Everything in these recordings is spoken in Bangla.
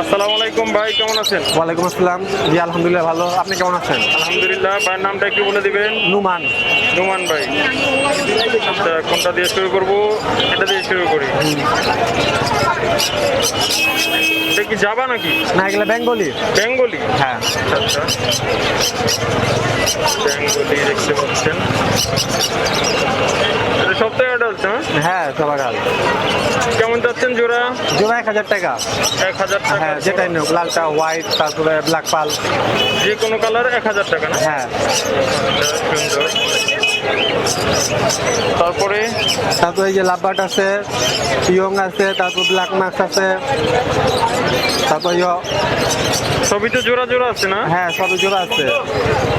আসসালামু আলাইকুম ভাই কেমন আছেন? ওয়ালাইকুম আসসালাম। জি আলহামদুলিল্লাহ ভালো। আপনি কেমন আছেন? আলহামদুলিল্লাহ ভাইয়ের নামটা একটু বলে দিবেন? নুমান। নুমান ভাই। আচ্ছা কোনটা দিয়ে শুরু করব? এটা দিয়ে শুরু করি। এটা কি যাবা নাকি? না এগুলো বেঙ্গলি। বেঙ্গলি? হ্যাঁ। আচ্ছা বেঙ্গলি দেখতে পাচ্ছেন। সপ্তাহে অ্যাডাল্ট হ্যাঁ? হ্যাঁ সবার কেমন যাচ্ছেন জোড়া? জোড়া এক হাজার টাকা। এক হাজার টাকা। হ্যাঁ যেটাই নেব লালটা হোয়াইট তারপরে ব্ল্যাক পাল যে কোনো কালার এক হাজার টাকা না? হ্যাঁ। তারপরে? তারপরে যে লাভবাট আছে ইয়ং আছে তারপর ব্ল্যাক মার্কস আছে তারপর সবই তো জোড়া জোড়া আছে না? হ্যাঁ সব জোড়া আছে।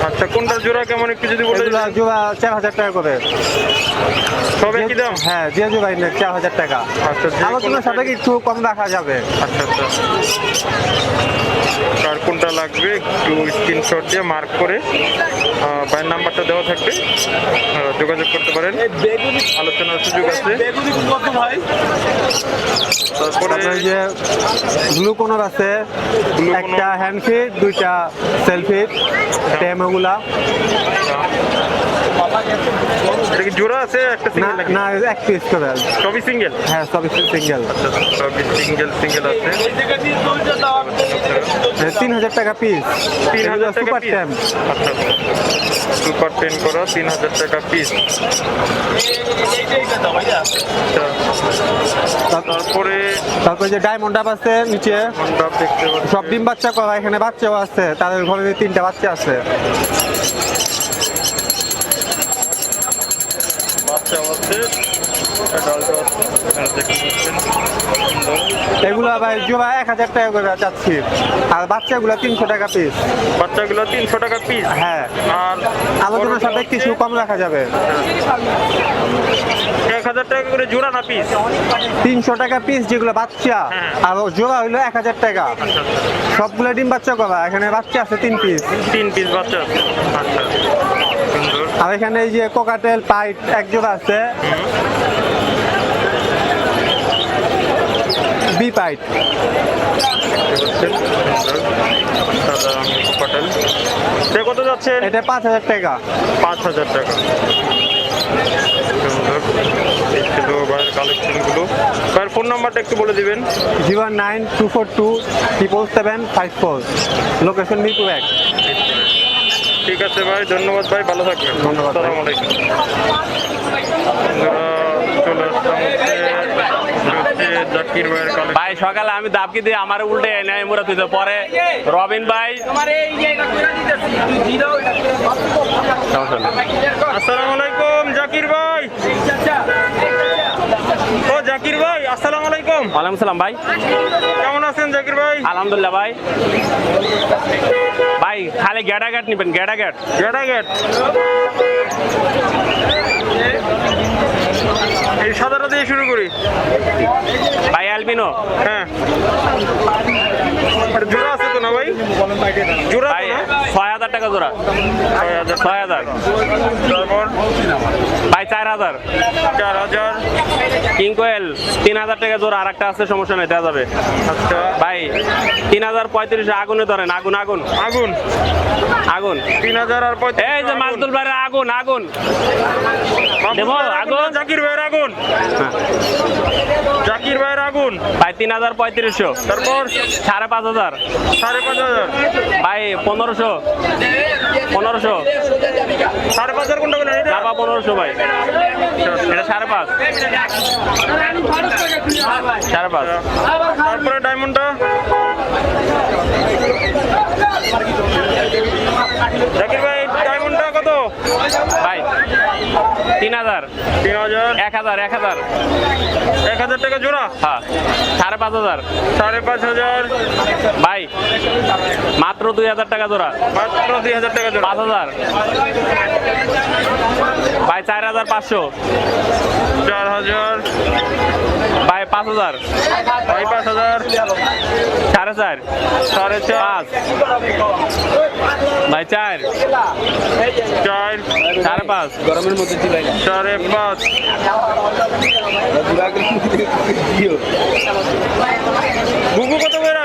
আচ্ছা কোনটা জোড়া কেমন একটু যদি বলে এগুলো জোড়া চার হাজার টাকা করে। সবে কি দাম? হ্যাঁ যে জোড়াই নেই চার হাজার টাকা। আচ্ছা আলোচনার সাথে একটু কম রাখা যাবে? আচ্ছা আচ্ছা। কার কোনটা লাগবে? একটু স্ক্রিনশট দিয়ে মার্ক করে আহ, নাম্বারটা দেওয়া থাকবে। যোগাযোগ করতে পারেন। আলোচনার সুযোগ আছে। তারপরে যে ব্লু কোনর আছে একটা Conor। হ্যান্ড ফিট দুইটা সেলফিট টেমোগুলা এটা কি জোড়া আছে একটা না সিঙ্গেল নাকি না এক পিস করে সবই সিঙ্গেল হ্যাঁ সবই সিঙ্গেল আচ্ছা সবই সিঙ্গেল সিঙ্গেল আছে তিন হাজার টাকা পিস তিন হাজার সুপার ট্যাম আচ্ছা সুপার টেন করা তিন হাজার টাকা পিস তারপরে তারপরে যে ডায়মন্ড আপ আছে নিচে সব ডিম বাচ্চা করা এখানে বাচ্চাও আছে তাদের ঘরে তিনটা বাচ্চা আছে। বাচ্চা আছে। এগুলো ভাই জোড়া এক হাজার টাকা করে চাচ্ছি আর বাচ্চাগুলো তিনশো টাকা পিস বাচ্চাগুলো তিনশো টাকা পিস হ্যাঁ। আর আলোচনার সাথে কিছু কম রাখা যাবে। এক হাজার টাকা করে জোড়া না পিস তিনশো টাকা পিস যেগুলো বাচ্চা হ্যাঁ। আর জোড়া হইল এক হাজার টাকা। আচ্ছা আচ্ছা সবগুলো ডিম বাচ্চা করা এখানে বাচ্চা আছে তিন পিস তিন পিস বাচ্চা আছে। আচ্ছা আর এখানে এই যে কোকাটেল পাইট এক জোড়া আছে বি পাইট সে কত যাচ্ছেন এটা পাঁচ হাজার টাকা। পাঁচ হাজার টাকা। ভাইয়ের কালেকশনগুলো। ভাইয়ের ফোন নাম্বারটা একটু বলে দিবেন। Zero nine two four two triple seven five four. Location Mirpur এক। ঠিক আছে ভাই ধন্যবাদ ভাই ভালো থাকবেন। ধন্যবাদ ভাই। আসসালামু আলাইকুম বন্ধুরা, চলে আসলাম হচ্ছে হচ্ছে জাকির ভাইয়ের কালেকশন ভাই সকালে আমি দাবকি দিয়ে আমার উল্টে এনে মুরা তুই পরে। রবিন ভাই। আসসালামু আলাইকুম জাকির ভাই। ও জাকির ভাই আসসালামু আলাইকুম। ওয়ালাইকুম সালাম ভাই। কেমন আছেন জাকির ভাই? আলহামদুলিল্লাহ ভাই। ভাই খালি গেটা গেট নিবেন গেটা গেট গেটা গেট এই সাদাটা দিয়ে শুরু করি। ভাই অ্যালবিনো? হ্যাঁ। জোড়া আছে তো না ভাই? জোড়া ভাই হাজার টাকা জোড়া। ছয় হাজার। ভাই চার হাজার। চার হাজার। কিং কোয়েল তিন হাজার টাকা জোড়া। আর একটা আছে সমস্যা নেই দেওয়া যাবে। আচ্ছা। ভাই তিন হাজার পঁয়ত্রিশে আগুনে ধরেন আগুন আগুন। আগুন। আগুন। তিন হাজার আর এই যে মাসদুল ভাইয়ের আগুন আগুন। আগুন? জাকির ভাইয়ের আগুন। হ্যাঁ। জাকির ভাইয়ের আগুন। ভাই তিন হাজার পঁয়ত্রিশশো। তারপর? সাড়ে পাঁচ হাজার। সাড়ে পাঁচ হাজার। ভাই পনেরোশো। পনেরোশো। সাড়ে পাঁচ হাজার কোনটা লাভা পনেরোশো ভাই। এটা সাড়ে পাঁচ। সাড়ে পাঁচ। তারপরে ডায়মন্ডটা জাকির ভাই ভাই তিন হাজার। তিন হাজার। এক হাজার এক হাজার। এক হাজার টাকা জোড়া? হ্যাঁ সাড়ে পাঁচ হাজার। সাড়ে পাঁচ হাজার। ভাই মাত্র দুই হাজার টাকা জোড়া। মাত্র দুই হাজার টাকা জোড়া। পাঁচ হাজার। ভাই চার হাজার পাঁচশো। চার হাজার। ভাই পাঁচ হাজার। ভাই পাঁচ হাজার। সাড়ে চার। সাড়ে চার। ভাই চার। চার। সাড়ে পাঁচ। সাড়ে পাঁচ। গুগু কত করে?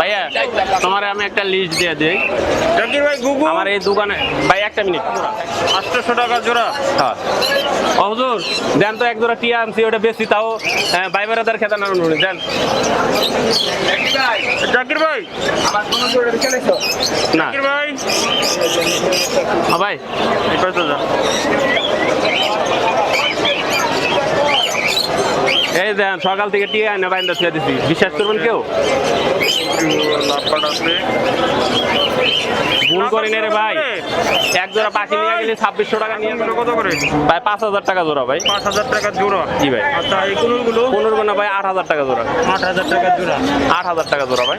ভাইয়া তোমার আমি একটা লিস্ট দিয়ে দিই। জাকির ভাই গুগু। আমার এই দোকানে ভাই একটা মিনিট আটশোশো টাকা জোড়া। হ্যাঁ। ও হুজুর দেন তো এক জোড়া টিয়া আনছি ওটা বেশি তাও হ্যাঁ, ভাই বেড়াদার খেতে না দেন। জাকির ভাই। না। জাকির ভাই। হ্যাঁ, ভাই এই পাশে যা এই দেন সকাল থেকে টিয়া আনে বাইন্দা ছুঁয়ে দিছি। বিশ্বাস করবেন কেউ? ভুল করি রে ভাই। এক জোড়া পাখি নিয়ে গেলে ছাব্বিশশো টাকা নিয়ে এগুলো কত করে? ভাই পাঁচ হাজার টাকা জোড়া ভাই। পাঁচ হাজার টাকা জোড়া? জি ভাই। আচ্ছা এই কুনুরগুলো পনেরো গোনা ভাই আট হাজার টাকা জোড়া। আট হাজার টাকা জোড়া। আট হাজার টাকা জোড়া ভাই।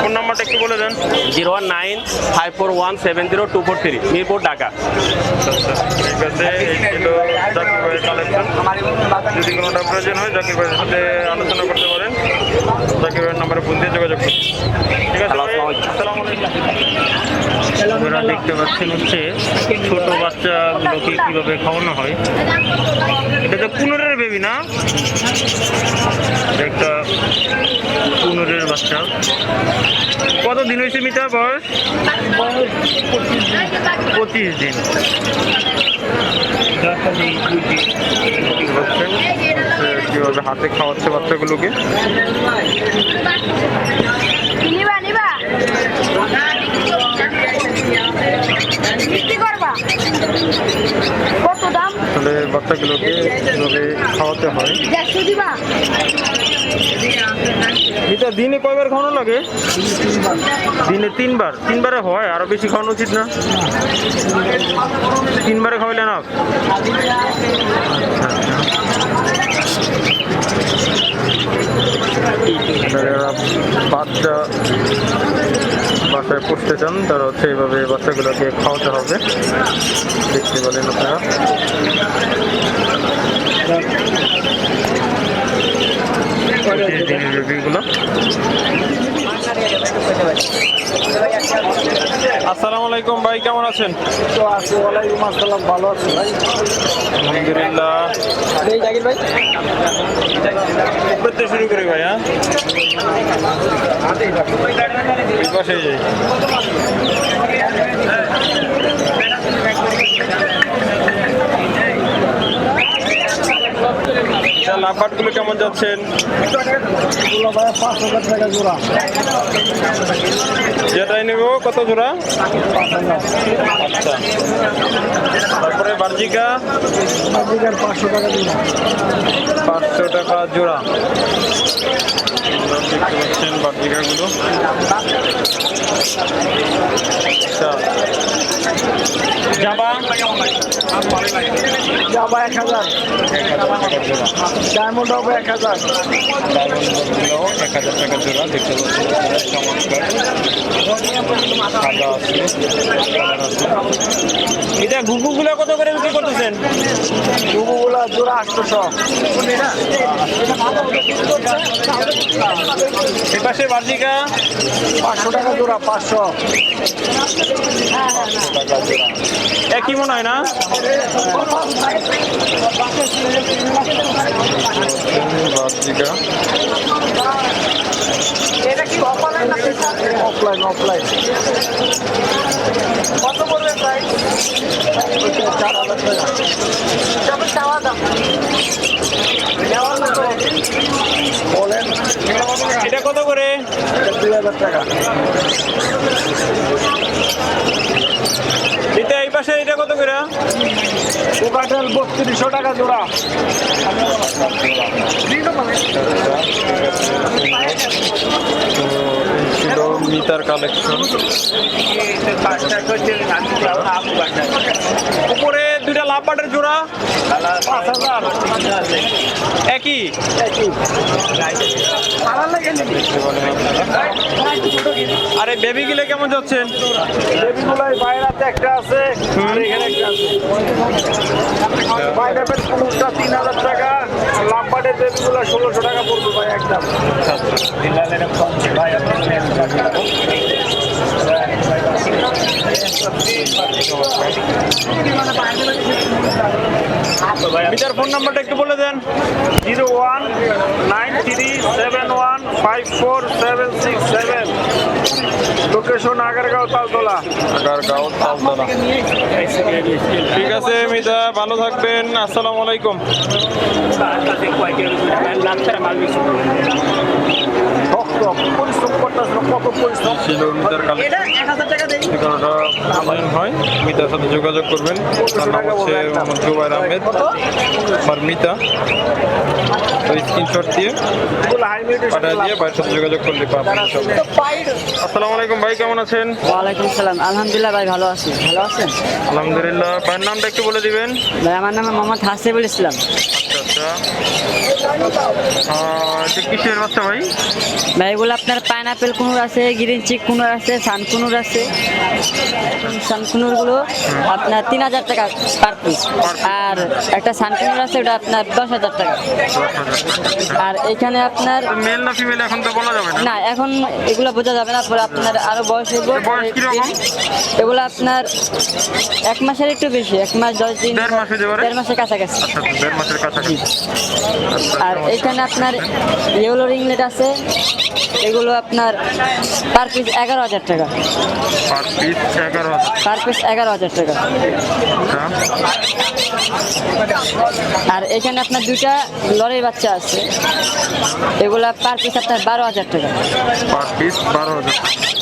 ফোন নাম্বারটা একটু বলে দেন। Zero one nine five four one seven zero two four three Mirpur Dhaka. ঠিক আছে এই ছিল জাকির ভাইয়ের কালেকশন যদি কোনোটা প্রয়োজন হয় জাকির ভাইয়ের সাথে আলোচনা করতে পারেন। জাকির ভাইয়ের নাম্বারে ফোন দিয়ে যোগাযোগ করুন। ঠিক আছে আসসালামু আলাইকুম। আপনারা দেখতে পাচ্ছেন হচ্ছে ছোট বাচ্চাগুলোকে কীভাবে খাওয়ানো হয়। এটা তো কুনুরের বেবি না? একটা কুনুরের বাচ্চা। কত দিন হয়েছে মিটার বয়স? পঁচিশ দিন। কীভাবে হাতে খাওয়াচ্ছে বাচ্চাগুলোকে? নিবা নিবা। বিক্রি করবা? কত দাম? আসলে বাচ্চাগুলোকে কীভাবে খাওয়াতে হয়? দেড়শো দিবা? এটা দিনে কয়বার খাওয়ানো লাগে? দিনে তিনবার। তিনবারে হয় আরও বেশি খাওয়ানো উচিত না। তিনবারে খাওয়াইলে না? বাচ্চা বাসায় পুষতে চান তারা হচ্ছে এইভাবে বাচ্চাগুলোকে খাওয়াতে হবে। দেখতে বলেন আপনারা। আসসালামু আলাইকুম ভাই কেমন আছেন? তো আছি ওয়ালাইকুম আসসালাম ভালো আছি ভাই। আলহামদুলিল্লাহ। এই জাকির ভাই। করতে শুরু করি ভাই হ্যাঁ? পাশে যাই। লাফাটগুলো কেমন যাচ্ছেন? যেটাই নেব। কত জোড়া? আচ্ছা তারপরে বার্জিকা। পাঁচশো টাকা জোড়া পাঁচশো টাকা জোড়া। দেখতে পাচ্ছেন বার্জিকাগুলো। আচ্ছা। জাবা যাবা এক হাজার। ডায়মন্ড হবে এক হাজার। ডায়মন্ডগুলো এক হাজার টাকা জোড়া দেখতে পাচ্ছেন চমৎকার সাদা আছে এটা ঘুঘুগুলো কত করে বিক্রি করতেছেন? টুকুগুলা জোড়া আটশোশো। এ পাশে বার্জিকা পাঁচশো টাকা জোড়া পাঁচশো। টাকা জোড়া একই মনে হয় না? বার্জিকা অফলাইন অফলাইন কত পড়বে প্রাইস চার হাজার টাকা তবে চাওয়া দাম। বলেন এটা কত করে? দুই হাজার টাকা। এটা এই পাশে এটা কত করে? কোকাটেল বত্রিশশো টাকা জোড়া। ছিল মিতার কালেকশন উপরে দুইটা লাভ বাটের জোড়া। পাঁচ হাজার। একই? আরে বেবি গিলে কেমন যাচ্ছেন বেবিগুলাই বাইরাতে একটা আছে আর এখানে একটা আছে বাইরের কোনটা তিন হাজার টাকা লাম্বারের বেবিগুলো ষোলোশো টাকা পড়বে ভাই একদম মিতার ফোন নাম্বারটা একটু বলে দেন। Zero one nine three seven one five four seven six seven. Location Agargaon Taltala. Agargaon Taltala. ঠিক আছে মিতা ভালো থাকবেন। আসসালামু আলাইকুম। পরিশ্রম করতেছিল কত পরিশ্রম হয় মিতার সাথে যোগাযোগ করবেন। তার নাম হচ্ছে মোহাম্মদ জুবাইর আহমেদ আমার মিতা। ওই স্ক্রিনশট দিয়ে পাঠিয়ে দিয়ে ভাইয়ের সাথে যোগাযোগ করলে পাবেন। আসসালামু আলাইকুম ভাই কেমন আছেন? ওয়ালাইকুম সালাম। আলহামদুলিল্লাহ ভাই ভালো আছি। ভালো আছেন? আলহামদুলিল্লাহ। ভাইয়ের নামটা একটু বলে দিবেন। ভাই আমার নাম মোহাম্মদ হাসিবুল ইসলাম। এটা কিসের বাচ্চা ভাই? ভাই এগুলো আপনার পাইনাপেল কুনুর আছে গ্রিন চিক কুনুর আছে সান কুনুর আছে। সান কুনুরগুলো আপনার তিন হাজার টাকা পার পিস আর একটা সান কুনুর আছে ওটা আপনার দশ হাজার টাকা। আর এখানে আপনার মেল না ফিমেল এখন তো বলা যাবে না? এখন এগুলো বোঝা যাবে না পরে আপনার আরও বয়স এগুলো আপনার এক মাসের একটু বেশি এক মাস দশ দিন দেড় মাস দেড় মাসের কাছাকাছি। দেড় মাসের কাছাকাছি। আচ্ছা, আর এখানে আপনার ইয়েলো রিংলেট আছে এগুলো আপনার পার পিস এগারো হাজার টাকা। পার পিস এগারো হাজার টাকা। আচ্ছা। আর এখানে আপনার দুইটা লরির বাচ্চা আছে এগুলা পার পিস আপনার বারো হাজার টাকা। পার পিস বারো হাজার আচ্ছা,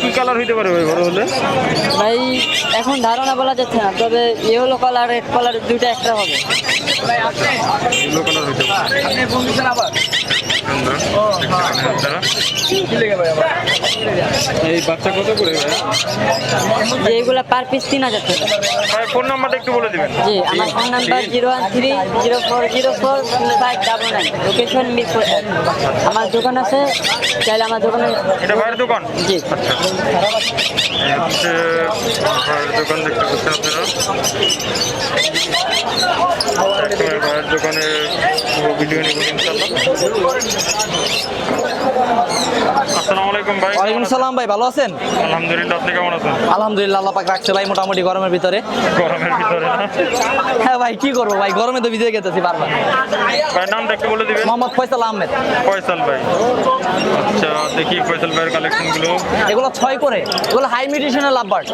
কি কালার হইতে পারে ভাই বড় হলে? ভাই এখন ধারণা বলা যাচ্ছে না তবে ইয়েলো কালার রেড কালার দুইটা একটা হবে। ইয়েলো কালার হইতে পারে। সুন্দর দেখতে পারেন আপনারা এই বাচ্চা কত করে এগুলা পার পিস তিন হাজার টাকা। ফোন নাম্বারটা একটু বলে দিবেন। জি আমার phone number zero one three zero four zero four five double nine. Location Mirpur. আমার দোকান আছে চাইলে আমার দোকানে এটা ভাইয়ের দোকান? জি। ভাইয়ের দোকান দেখতে পাচ্ছেন আপনারা। ভাইয়ের দোকানের ভিডিও নেবেন ইনশাল্লাহ ওয়ালাইকুম সালাম ভাই ভালো আছেন? আলহামদুলিল্লাহ আপনি কেমন আছেন? আলহামদুলিল্লাহ আল্লাহ পাক রাখছে ভাই মোটামুটি গরমের ভিতরে। গরমের ভিতরে হ্যাঁ ভাই কি করব ভাই গরমে তো ভিজে গেতেছি বারবার। ভাই নামটা একটু বলে দিবেন। মোহাম্মদ ফয়সাল আহমেদ। ফয়সাল ভাই। আচ্ছা দেখি ফয়সাল ভাইয়ের কালেকশনগুলো এগুলো ছয় করে এগুলো হাই মিউটেশনের লাভবার্ড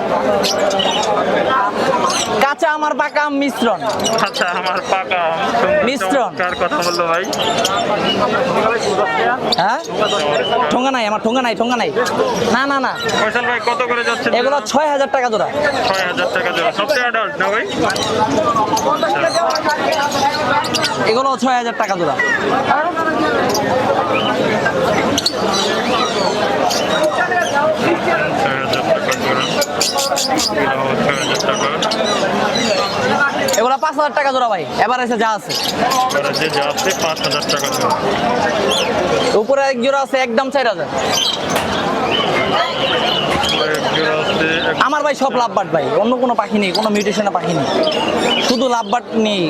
কাঁচা আমার পাকা আম মিশ্রণ। আচ্ছা আমার পাকা সুন্দর মিশ্রণ। কার কথা বলল ভাই। হ্যাঁ? ঠোঙ্গা নাই আমার ঠোঙ্গা নাই ঠোঙ্গা নাই। না না না। ফয়সাল ভাই কত করে যাচ্ছে এগুলো ছয় হাজার টাকা জোড়া। ছয় হাজার টাকা জোড়া। সবচেয়ে অ্যাডাল্ট না ভাই? এগুলো ছয় হাজার টাকা জোড়া। ছয় হাজার টাকা জোড়া। ছয় হাজার টাকা পাঁচ হাজার টাকা জোড়া ভাই। এবার এসে যা আছে। যা আছে পাঁচ হাজার টাকা উপরে এক জোড়া আছে একদম চার হাজার। আমার ভাই সব লাভবাট ভাই অন্য কোনো পাখি নেই কোনো মিউটেশনের পাখি নেই। শুধু লাভবাট নেই।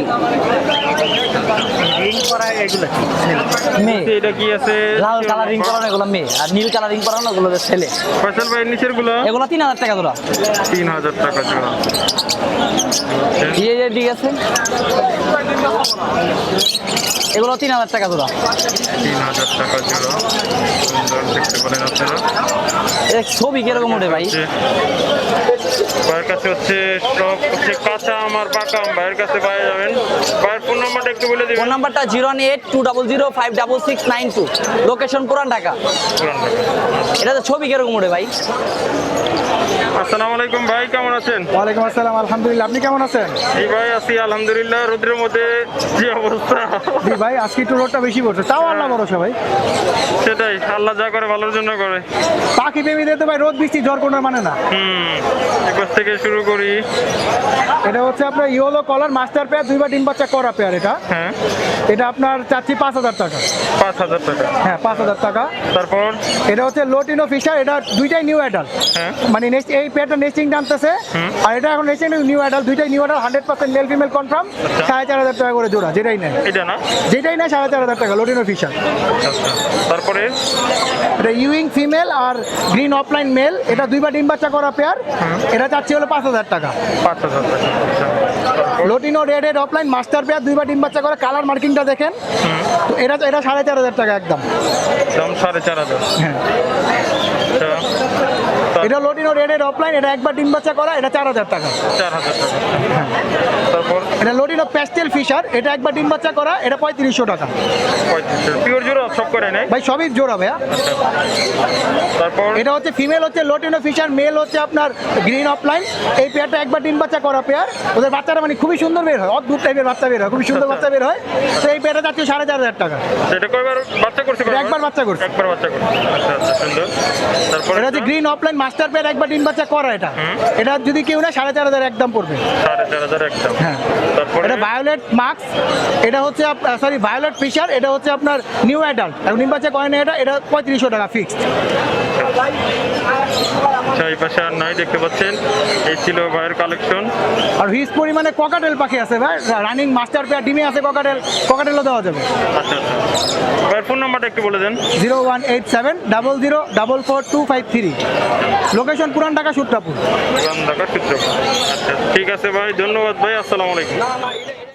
মেয়ে। এটা কি আছে? লাল কালারিং করানো এগুলো মেয়ে আর নীল কালারিং করানো এগুলো ছেলে। ভাই নিচেরগুলো এগুলো তিন হাজার টাকা জোড়া। তিন হাজার টাকা জোড়া। ইয়ে ঠিক আছে এগুলো তিন হাজার টাকা জোড়া। তিন হাজার টাকা জোড়া। সুন্দর দেখতে পারেন আপনারা। ছবি কীরকম ওঠে ভাই? ভাইয়ের কাছে হচ্ছে সব হচ্ছে কাঁচা আমার পাকা ভাইয়ের কাছে পাওয়া যাবেন। ভাইয়ের ফোন নাম্বারটা একটু বলে ফোন নাম্বারটা zero eight two double zero five double six nine two. Location Puran Dhaka. Puran Dhaka. এটাতে ছবি কীরকম ওঠে ভাই? আসসালামু আলাইকুম ভাই কেমন আছেন? ওয়ালাইকুম আসসালাম আলহামদুলিল্লাহ। আপনি কেমন আছেন? এই ভাই আছি আলহামদুলিল্লাহ রোদ্রের মধ্যে যে অবস্থা? জি ভাই আজকে একটু রোডটা বেশি পড়ছে। তাও আল্লাহ ভরসা ভাই। সেটাই আল্লাহ যা করে ভালোর জন্য করে। পাখি প্রেমীদের তো ভাই রোদ বৃষ্টি ঝড় কোনো মানে না। হুম এবার থেকে শুরু করি। এটা হচ্ছে আপনার ইয়েলো কলার মাস্টার পেয়ার দুইবার ডিম বাচ্চা করা পেয়ার এটা। হ্যাঁ। এটা আপনার চাচ্ছি পাঁচ হাজার টাকা। পাঁচ হাজার টাকা। হ্যাঁ পাঁচ হাজার টাকা। তারপর? এটা হচ্ছে লোটিনো ফিশার এটা দুইটাই নিউ অ্যাডাল্ট হ্যাঁ। মানে নেক্সট এই এই পেয়ারটা নেস্টিং টানতেছে। আর এটা এখন নেস্টিং নিউ অ্যাডাল দুইটাই new adult hundred percent male female confirm সাড়ে চার হাজার টাকা করে জোড়া যেটাই নেয়। এটা না? যেটাই নেয় সাড়ে চার হাজার টাকা লোটিনো ফিশার আচ্ছা তারপরে? এটা ইউইং ফিমেল আর গ্রিন অফলাইন মেল এটা দুইবার ডিম বাচ্চা করা পেয়ার এটা চাচ্ছি হলো পাঁচ হাজার টাকা। পাঁচ হাজার টাকা lutino red red offline master pair দুইবার ডিম বাচ্চা করা কালার মার্কিংটা দেখেন। এটা এটা সাড়ে চার হাজার টাকা একদম। দাম সাড়ে চার হাজার। হ্যাঁ। আচ্ছা। এটা লোডিনো রেড রেড অফলাইন এটা একবার ডিম বাচ্চা করা এটা চার হাজার টাকা। চার হাজার টাকা। তারপর? এটা লোটিনো প্যাস্টেল ফিশার এটা একবার ডিম বাচ্চা করা এটা পঁয়ত্রিশশো টাকা। পিওর জোড়া সব করে নেয়? ভাই সবই জোড়া ভাইয়া। আচ্ছা তারপর? এটা হচ্ছে ফিমেল হচ্ছে লোটিনো ফিশার মেল হচ্ছে আপনার গ্রিন অফলাইন এই পেয়ারটা একবার ডিম বাচ্চা করা পেয়ার ওদের বাচ্চারা মানে খুবই সুন্দর বের হয় অদ্ভুত টাইপের বাচ্চা বের হয় খুবই সুন্দর বাচ্চা বের হয়। তো এই পেয়ারটা যাচ্ছে সাড়ে চার হাজার টাকা। এটা কয়বার বাচ্চা করছে একবার বাচ্চা করছে। একবার বাচ্চা করছে। আচ্ছা আচ্ছা সুন্দর। তারপর এটা হচ্ছে গ্রিন অফলাইন মাস্টার পেয়ার একবার ডিম বাচ্চা করা এটা। এটা যদি কেউ না সাড়ে চার হাজার একদম পড়বে। সাড়ে চার হাজার একদম। হ্যাঁ। এটা ভায়োলেট মাস্ক এটা হচ্ছে সরি ভায়োলেট ফিশার এটা হচ্ছে আপনার নিউ অ্যাডাল্ট এখন নিম্বাচে কয়েন এটা এটা পঁয়ত্রিশশো টাকা ফিক্সড আচ্ছা এই পাশে আর নাই দেখতে পাচ্ছেন। এই ছিল ভাইয়ের কালেকশন আর হিউজ পরিমাণে ককাটেল পাখি আছে ভাই। রানিং মাস্টার পেয়ার ডিমে আছে ককাটেল ককাটেলও দেওয়া যাবে। আচ্ছা আচ্ছা। ভাইয়ের ফোন নাম্বারটা একটু বলে দেন। Zero one eight seven double zero double four two five three. Location Puran Dhaka Sutrapur Dhaka সূত্র আচ্ছা ঠিক আছে ভাই ধন্যবাদ ভাই আসসালামু আলাইকুম।